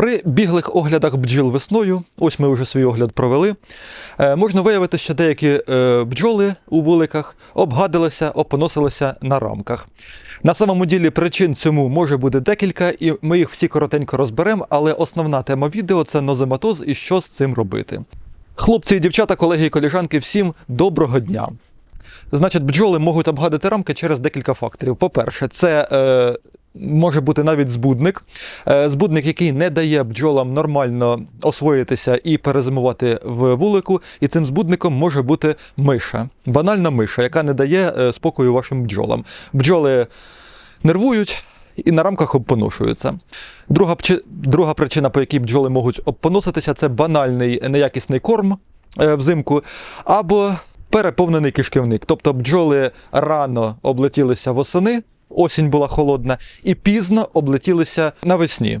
При біглих оглядах бджіл весною, ось ми вже свій огляд провели, е, можна виявити, що деякі е, бджоли у вуликах обгадилися, опоносилися на рамках. На самому ділі причин цьому може бути декілька, і ми їх всі коротенько розберемо, але основна тема відео це нозематоз і що з цим робити. Хлопці і дівчата, колеги і коліжанки, всім доброго дня! Значить, бджоли можуть обгадити рамки через декілька факторів. По-перше, це е, може бути навіть збудник. Е, збудник, який не дає бджолам нормально освоїтися і перезимувати в вулику. І цим збудником може бути миша. Банальна миша, яка не дає е, спокою вашим бджолам. Бджоли нервують. І на рамках обпоношуються. Друга, друга причина, по якій бджоли можуть обпоноситися, це банальний неякісний корм е, взимку, або переповнений кишківник. Тобто бджоли рано облетілися восени, осінь була холодна, і пізно облетілися навесні.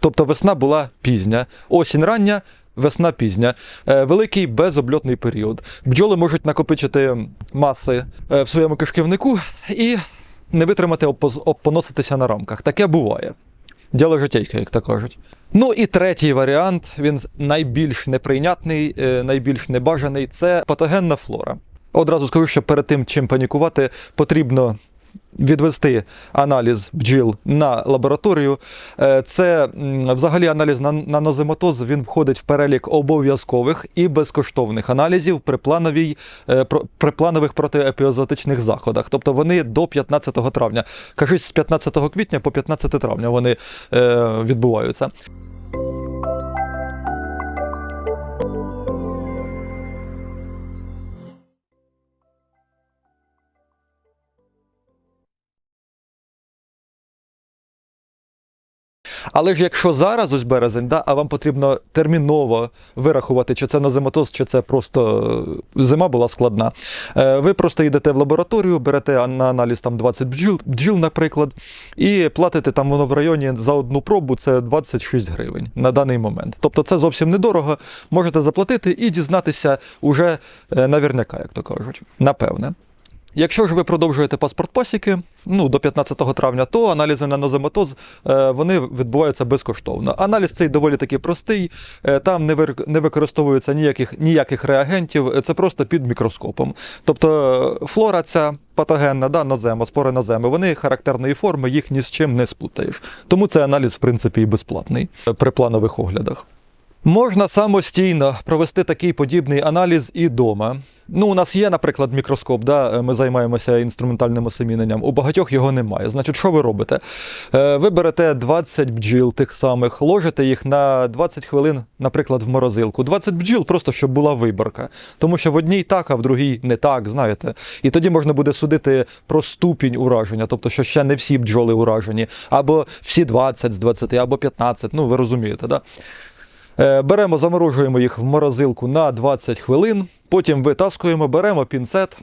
Тобто весна була пізня, осінь рання, весна пізня. Е, Великий безобльотний період. Бджоли можуть накопичити маси е, в своєму кишківнику і не витримати опоз- на рамках. Таке буває. Діло життєйке, як то кажуть. Ну і третій варіант, він найбільш неприйнятний, е, найбільш небажаний це патогенна флора. Одразу скажу, що перед тим, чим панікувати, потрібно відвести аналіз бджіл на лабораторію. Е, Це взагалі аналіз на, на нозематоз, він входить в перелік обов'язкових і безкоштовних аналізів при, плановій, е, при планових протиепізотичних заходах. Тобто вони до 15 травня. Кажуть, з 15 квітня по 15 травня вони е, відбуваються. Але ж якщо зараз ось березень, да, а вам потрібно терміново вирахувати, чи це нозематоз, чи це просто е, зима була складна. е, Ви просто йдете в лабораторію, берете на аналіз там 20 бджіл, бджіл, наприклад, і платите там воно в районі за одну пробу це 26 гривень на даний момент. Тобто це зовсім недорого. Можете заплатити і дізнатися уже е, навірняка, як то кажуть. Напевне. Якщо ж ви продовжуєте паспорт пасіки, ну до 15 травня, то аналізи на нозематоз е, вони відбуваються безкоштовно. Аналіз цей доволі таки простий, е, там не, використовується ніяких, ніяких реагентів, е, це просто під мікроскопом. Тобто флора ця патогенна, да, нозема, спори ноземи, вони характерної форми, їх ні з чим не сплутаєш. Тому цей аналіз, в принципі, і безплатний при планових оглядах. Можна самостійно провести такий подібний аналіз і вдома. Ну, у нас є, наприклад, мікроскоп, да? ми займаємося інструментальним осеміненням. У багатьох його немає. Значить, що ви робите? Е, Ви берете 20 бджіл тих самих, ложите їх на 20 хвилин, наприклад, в морозилку. 20 бджіл, просто щоб була виборка. Тому що в одній так, а в другій не так, знаєте. І тоді можна буде судити про ступінь ураження, тобто, що ще не всі бджоли уражені, або всі 20 з 20, або 15. Ну, ви розумієте, да? Е, Беремо, заморожуємо їх в морозилку на 20 хвилин, потім витаскуємо, беремо пінцет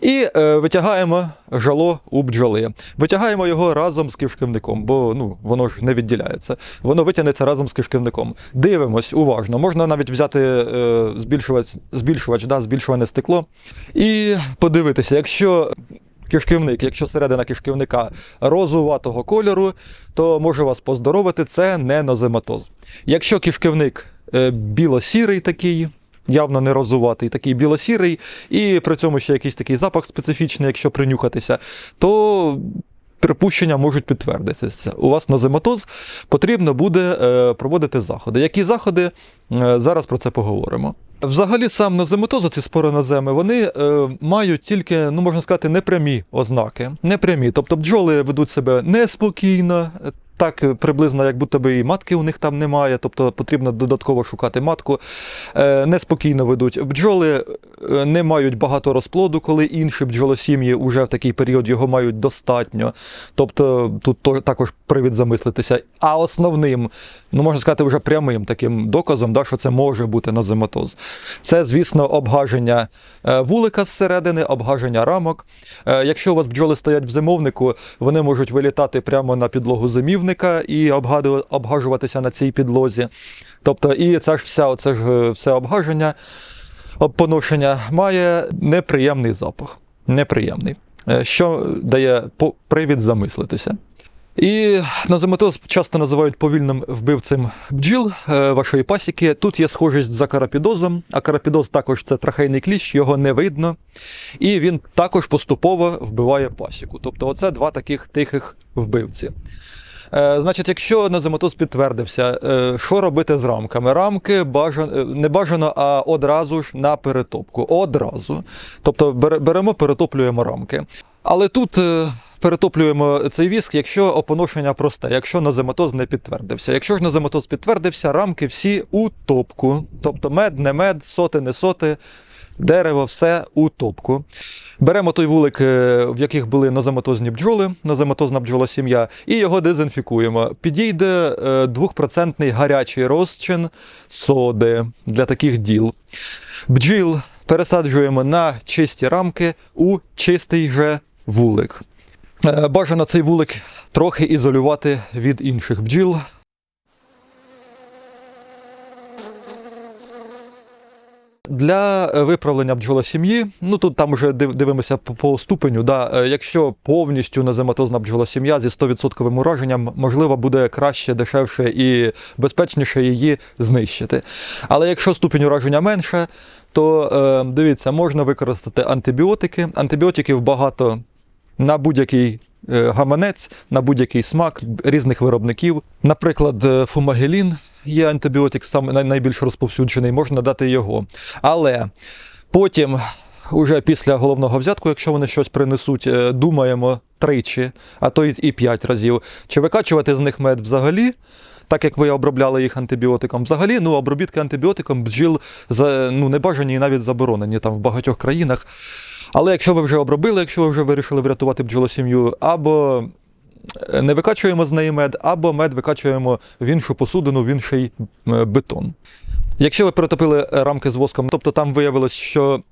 і е, витягаємо жало у бджоли. Витягаємо його разом з кишківником, бо ну, воно ж не відділяється. Воно витягнеться разом з кишківником. Дивимось уважно. Можна навіть взяти е, збільшувач, збільшувач да, збільшуване стекло і подивитися, якщо. Кишківник, якщо середина кишківника розуватого кольору, то можу вас поздоровити, це не нозематоз. Якщо кишківник е, біло-сірий такий, явно не розуватий, такий біло-сірий, і при цьому ще якийсь такий запах специфічний, якщо принюхатися, то припущення можуть підтвердитися. У вас нозематоз потрібно буде е, проводити заходи. Які заходи? Е, зараз про це поговоримо. Взагалі, сам нозематоз, ці спороноземи, вони е, мають тільки, ну можна сказати, непрямі ознаки. Непрямі. Тобто бджоли ведуть себе неспокійно, так е, приблизно, як будто би і матки у них там немає, тобто потрібно додатково шукати матку. Е, неспокійно ведуть. Бджоли е, не мають багато розплоду, коли інші бджолосім'ї вже в такий період його мають достатньо. Тобто тут також привід замислитися. А основним, ну можна сказати, вже прямим таким доказом, да, що це може бути нозематоз. Це, звісно, обгаження е, вулика зсередини, обгаження рамок. Е, Якщо у вас бджоли стоять в зимовнику, вони можуть вилітати прямо на підлогу зимівника і обгажуватися на цій підлозі. Тобто, і це ж вся, оце ж е, все обгаження, обпоношення має неприємний запах. Неприємний. Що дає привід замислитися. І назематоз часто називають повільним вбивцем бджіл е, вашої пасіки. Тут є схожість за карапідозом, а карапідоз також це трахейний кліщ, його не видно. І він також поступово вбиває пасіку. Тобто, оце два таких тихих вбивці. Е, значить, якщо назематоз підтвердився, е, що робити з рамками? Рамки бажано, не бажано, а одразу ж на перетопку. Одразу. Тобто беремо, перетоплюємо рамки. Але тут перетоплюємо цей віск, якщо опоношення просте, якщо назематоз не підтвердився. Якщо ж назематоз підтвердився, рамки всі у топку. Тобто мед, не мед, соти, не соти, дерево, все у топку. Беремо той вулик, е, в яких були нозематозні бджоли, нозематозна бджола сім'я, і його дезінфікуємо. Підійде е, 2% гарячий розчин соди для таких діл. Бджіл пересаджуємо на чисті рамки у чистий же вулик. Е, Бажано цей вулик трохи ізолювати від інших бджіл. Для е, виправлення бджолосім'ї, ну тут там вже дивимося по, ступеню. Да, е, якщо повністю назематозна бджолосім'я зі 100% ураженням, можливо, буде краще, дешевше і безпечніше її знищити. Але якщо ступінь ураження менше, то дивіться, можна використати антибіотики. Антибіотиків багато на будь-який е, гаманець, на будь-який смак різних виробників. Наприклад, е, фумагелін є антибіотик, сам найбільш розповсюджений, можна дати його. Але потім, уже після головного взятку, якщо вони щось принесуть, е, думаємо тричі, а то і п'ять разів, чи викачувати з них мед взагалі. Так як ви обробляли їх антибіотиком, взагалі, ну обробітки антибіотиком бджіл ну, не бажані і навіть заборонені там в багатьох країнах. Але якщо ви вже обробили, якщо ви вже вирішили врятувати бджолосім'ю, або е, не викачуємо з неї мед, або мед викачуємо в іншу посудину, в інший е, бетон. Якщо ви перетопили е, рамки з воском, тобто там виявилось, що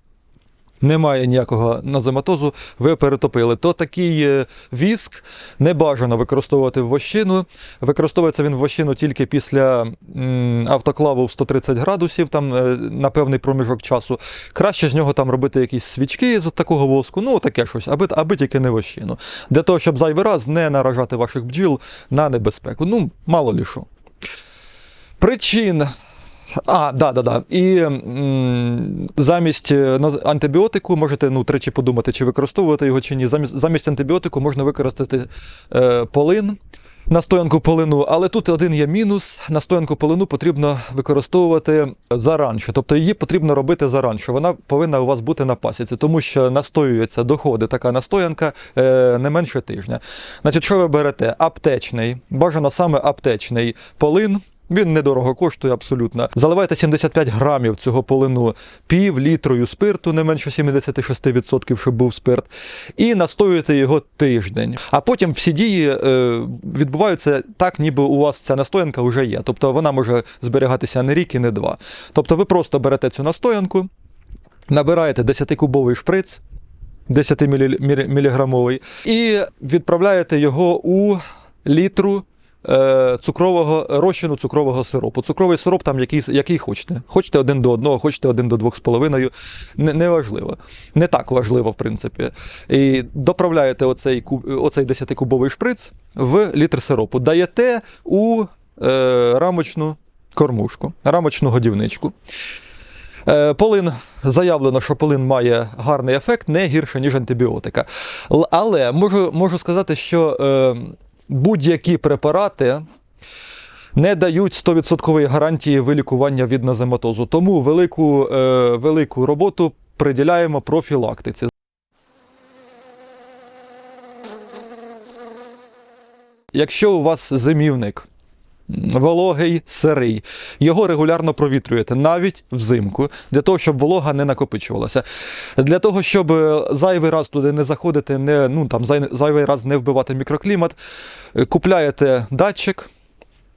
немає ніякого назематозу, ви перетопили, то такий е, віск не бажано використовувати в вощину. Використовується він в вощину тільки після автоклаву в 130 градусів, там е, на певний проміжок часу. Краще з нього там робити якісь свічки з такого воску, ну таке щось, аби, аби тільки не вощину. Для того, щоб зайвий раз не наражати ваших бджіл на небезпеку. Ну, мало лі що. Причин. А, да, да, да. І м, замість е, антибіотику можете ну, тричі подумати, чи використовувати його чи ні. Замість, замість антибіотику можна використати е, полин, настоянку полину, але тут один є мінус. Настоянку полину потрібно використовувати заранше. Тобто її потрібно робити заранше. Вона повинна у вас бути на пасіці, тому що настоюється, доходить така настоянка е, не менше тижня. Значить, що ви берете? Аптечний, бажано саме аптечний полин. Він недорого коштує абсолютно. Заливайте 75 грамів цього полину пів літрою спирту, не менше 76%, щоб був спирт, і настоюєте його тиждень. А потім всі дії е, відбуваються так, ніби у вас ця настоянка вже є. Тобто вона може зберігатися не рік і не два. Тобто ви просто берете цю настоянку, набираєте 10-кубовий шприц. 10 міліграмовий, і відправляєте його у літру цукрового розчину цукрового сиропу. Цукровий сироп там який, який хочете. Хочете один до одного, хочете один до двох з половиною. Не, не важливо. Не так важливо, в принципі. І доправляєте оцей, оцей 10-кубовий шприц в літр сиропу. Даєте у е, рамочну кормушку, рамочну годівничку. Е, Полин заявлено, що полин має гарний ефект, не гірше, ніж антибіотика. Але можу, можу сказати, що е, будь-які препарати не дають 100% гарантії вилікування від назематозу. Тому велику, е, велику роботу приділяємо профілактиці. Якщо у вас зимівник вологий, сирий, його регулярно провітрюєте навіть взимку, для того, щоб волога не накопичувалася. Для того, щоб е, зайвий раз туди не заходити, не, ну, там, зай- зайвий раз не вбивати мікроклімат, е, купляєте датчик.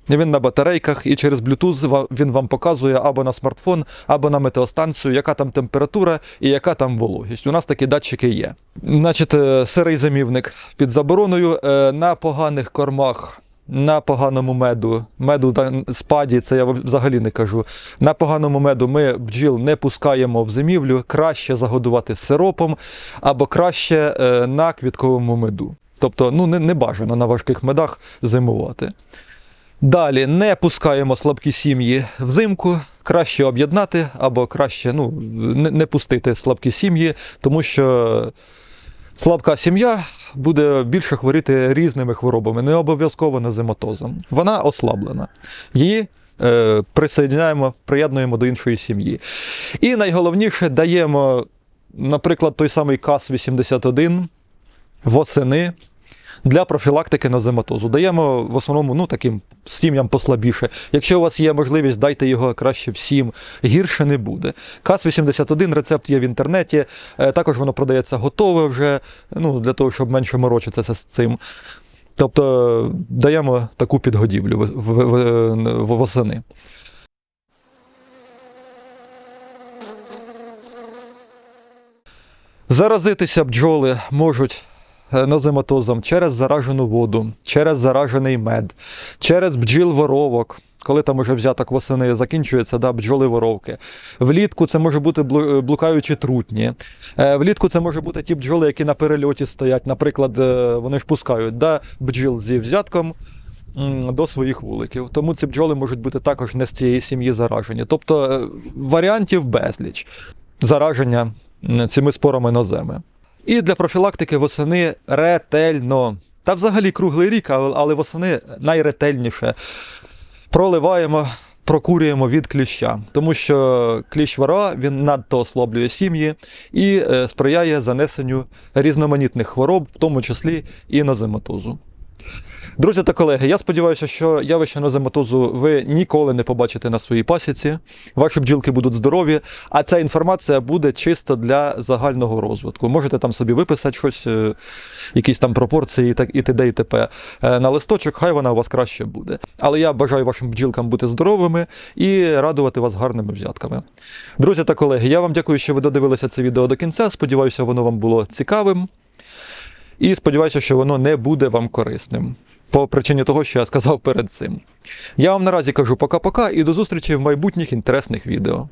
Він на батарейках, і через Bluetooth він вам показує або на смартфон, або на метеостанцію, яка там температура і яка там вологість. У нас такі датчики є. Значить, е, сирий замівник під забороною на поганих кормах. На поганому меду, меду та спаді, це я взагалі не кажу. На поганому меду ми бджіл не пускаємо в зимівлю, краще загодувати сиропом або краще е, на квітковому меду. Тобто, ну, не, не бажано на важких медах зимувати. Далі не пускаємо слабкі сім'ї взимку. Краще об'єднати або краще ну, не, не пустити слабкі сім'ї, тому що слабка сім'я буде більше хворіти різними хворобами, не обов'язково назематозом. Вона ослаблена. Її е, присоєдняємо, приєднуємо до іншої сім'ї. І найголовніше даємо, наприклад, той самий КАС-81 восени для профілактики назематозу. Даємо в основному ну, таким сім'ям послабіше. Якщо у вас є можливість, дайте його краще всім. Гірше не буде. КАС-81 рецепт є в інтернеті. Е, Також воно продається готове вже, ну, для того, щоб менше морочитися з цим. Тобто даємо таку підгодівлю восени. Заразитися бджоли можуть нозематозом через заражену воду, через заражений мед, через бджіл воровок. Коли там уже взяток восени закінчується, да, бджоли воровки. Влітку це може бути блукаючі трутні. Е, Влітку це може бути ті бджоли, які на перельоті стоять. Наприклад, е, вони ж пускають да, бджіл зі взятком до своїх вуликів. Тому ці бджоли можуть бути також не з цієї сім'ї заражені. Тобто е, варіантів безліч зараження цими спорами ноземи. І для профілактики восени ретельно. Та взагалі круглий рік, але восени найретельніше проливаємо, прокурюємо від кліща, тому що кліщ вора він надто ослаблює сім'ї і е, сприяє занесенню різноманітних хвороб, в тому числі і нозематозу. Друзі та колеги, я сподіваюся, що явище нозематозу ви ніколи не побачите на своїй пасіці. Ваші бджілки будуть здорові, а ця інформація буде чисто для загального розвитку. Можете там собі виписати щось, е, якісь там пропорції так і т.д. і т.п. е, на листочок, хай вона у вас краще буде. Але я бажаю вашим бджілкам бути здоровими і радувати вас гарними взятками. Друзі та колеги, я вам дякую, що ви додивилися це відео до кінця. Сподіваюся, воно вам було цікавим. І сподіваюся, що воно не буде вам корисним. По причині того, що я сказав перед цим. Я вам наразі кажу пока-пока і до зустрічі в майбутніх інтересних відео.